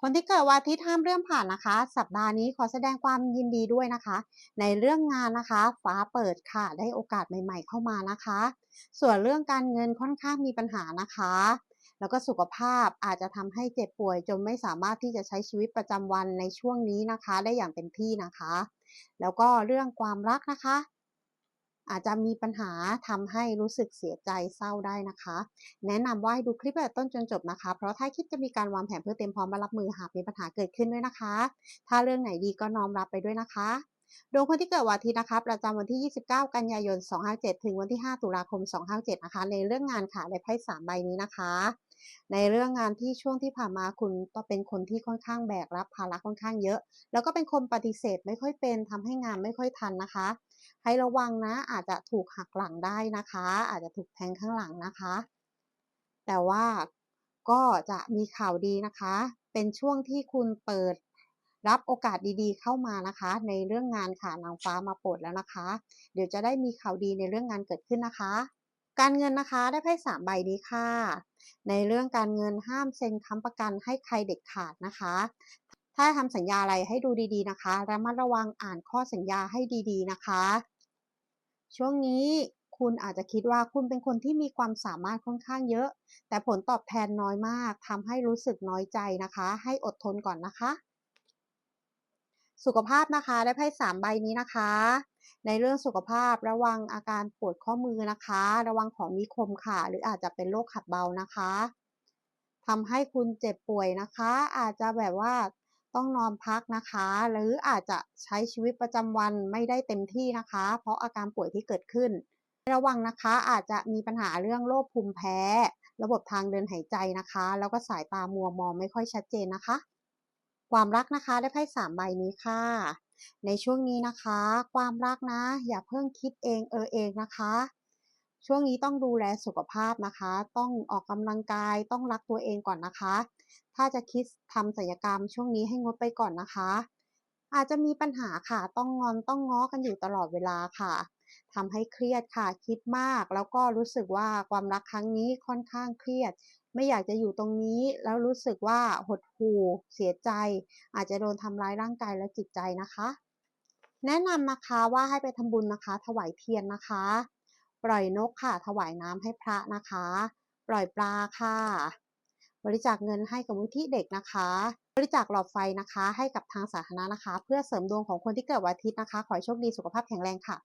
คนที่เกิดวันอาทิตย์ห้ามเลื่อนผ่านนะคะ สัปดาห์นี้ขอแสดงความยินดีด้วยนะคะ ในเรื่องงานนะคะ ฟ้าเปิดค่ะ ได้โอกาสใหม่ ๆ เข้ามานะคะ ส่วนเรื่องการเงินค่อนข้างมีปัญหานะคะ แล้วก็สุขภาพอาจจะทำให้เจ็บป่วย จนไม่สามารถที่จะใช้ชีวิตประจำวันในช่วงนี้นะคะ ได้อย่างเต็มที่นะคะ แล้วก็เรื่องความรักนะคะ อาจจะมีปัญหาทำให้รู้สึกเสียใจเศร้าได้นะคะ แนะนำว่าให้ดูคลิปตั้งแต่ต้นจนจบนะคะ เพราะท้าคลิปจะมีการวางแผนเพื่อเตรียมพร้อมมารับมือหากมีปัญหาเกิดขึ้นด้วยนะคะ ถ้าเรื่องไหนดีก็น้อมรับไปด้วยนะคะดวงคนที่เกิดวันอาทิตย์นะคะ ประจำวันที่ 29 กันยายน 257 ถึงวันที่ 5 ตุลาคม 257 นะคะ ในเรื่องงานค่ะในไพ่3ใบนี้นะคะ ในเรื่องงานที่ช่วงที่ผ่านมาคุณก็เป็นคนที่ค่อนข้างแบกรับภาระค่อนข้างเยอะ แล้วก็เป็นคนปฏิเสธไม่ค่อยเป็นทำให้งานไม่ค่อยทันนะคะ ให้ระวังนะอาจจะถูกหักหลังได้นะคะ อาจจะถูกแทงข้างหลังนะคะ แต่ว่าก็จะมีข่าวดีนะคะ เป็นช่วงที่คุณเปิดรับโอกาสดีๆเข้ามานะคะ ในเรื่องงานค่ะนางฟ้ามาโปรดแล้วนะคะ เดี๋ยวจะได้มีข่าวดีในเรื่องงานเกิดขึ้นนะคะ การเงินนะคะได้ไพ่สามใบนี้ค่ะ ในเรื่องการเงินห้ามเซ็นค้ำประกันให้ใครเด็ดขาดนะคะ ถ้าทำสัญญาอะไรให้ดูดีๆนะคะระมัดระวังอ่านข้อสัญญาให้ดีๆนะคะ ช่วงนี้คุณอาจจะคิดว่าคุณเป็นคนที่มีความสามารถค่อนข้างเยอะ แต่ผลตอบแทนน้อยมากทำให้รู้สึกน้อยใจนะคะ ให้อดทนก่อนนะคะ สุขภาพนะคะได้ไพ่สามใบนี้นะคะ ในเรื่องสุขภาพระวังอาการปวดข้อมือนะคะ ระวังของมีคมค่ะ หรืออาจจะเป็นโรคขัดเบานะคะทำให้คุณเจ็บป่วยนะคะ อาจจะแบบว่าต้องนอนพักนะคะ หรืออาจจะใช้ชีวิตประจำวันไม่ได้เต็มที่นะคะ เพราะอาการป่วยที่เกิดขึ้น ระวังนะคะอาจจะมีปัญหาเรื่องโรคภูมิแพ้ ระบบทางเดินหายใจนะคะ แล้วก็สายตามัวมองไม่ค่อยชัดเจนนะคะ ความรักนะคะได้ไพ่สามใบนี้ค่ะ ในช่วงนี้นะคะ ความรักนะ อย่าเพิ่งคิดเองเออเองนะคะ ช่วงนี้ต้องดูแลสุขภาพนะคะ ต้องออกกำลังกายต้องรักตัวเองก่อนนะคะ ถ้าจะคิดทำศัลยกรรมช่วงนี้ให้งดไปก่อนนะคะ อาจจะมีปัญหาค่ะ ต้องงอนต้องง้อกันอยู่ตลอดเวลาค่ะทำให้เครียดค่ะคิดมาก แล้วก็รู้สึกว่าความรักครั้งนี้ค่อนข้างเครียด ไม่อยากจะอยู่ตรงนี้แล้วรู้สึกว่าหดหู่เสียใจ อาจจะโดนทำร้ายร่างกายและจิตใจนะคะ แนะนำนะคะว่าให้ไปทำบุญนะคะ ถวายเทียนนะคะ ปล่อยนกค่ะ ถวายน้ำให้พระนะคะ ปล่อยปลาค่ะ บริจาคเงินให้กับมูลที่เด็กนะคะ บริจาคหลอดไฟนะคะ ให้กับทางสาธารณะนะคะ เพื่อเสริมดวงของคนที่เกิดวันอาทิตย์นะคะ ขอให้โชคดีสุขภาพแข็งแรงค่ะ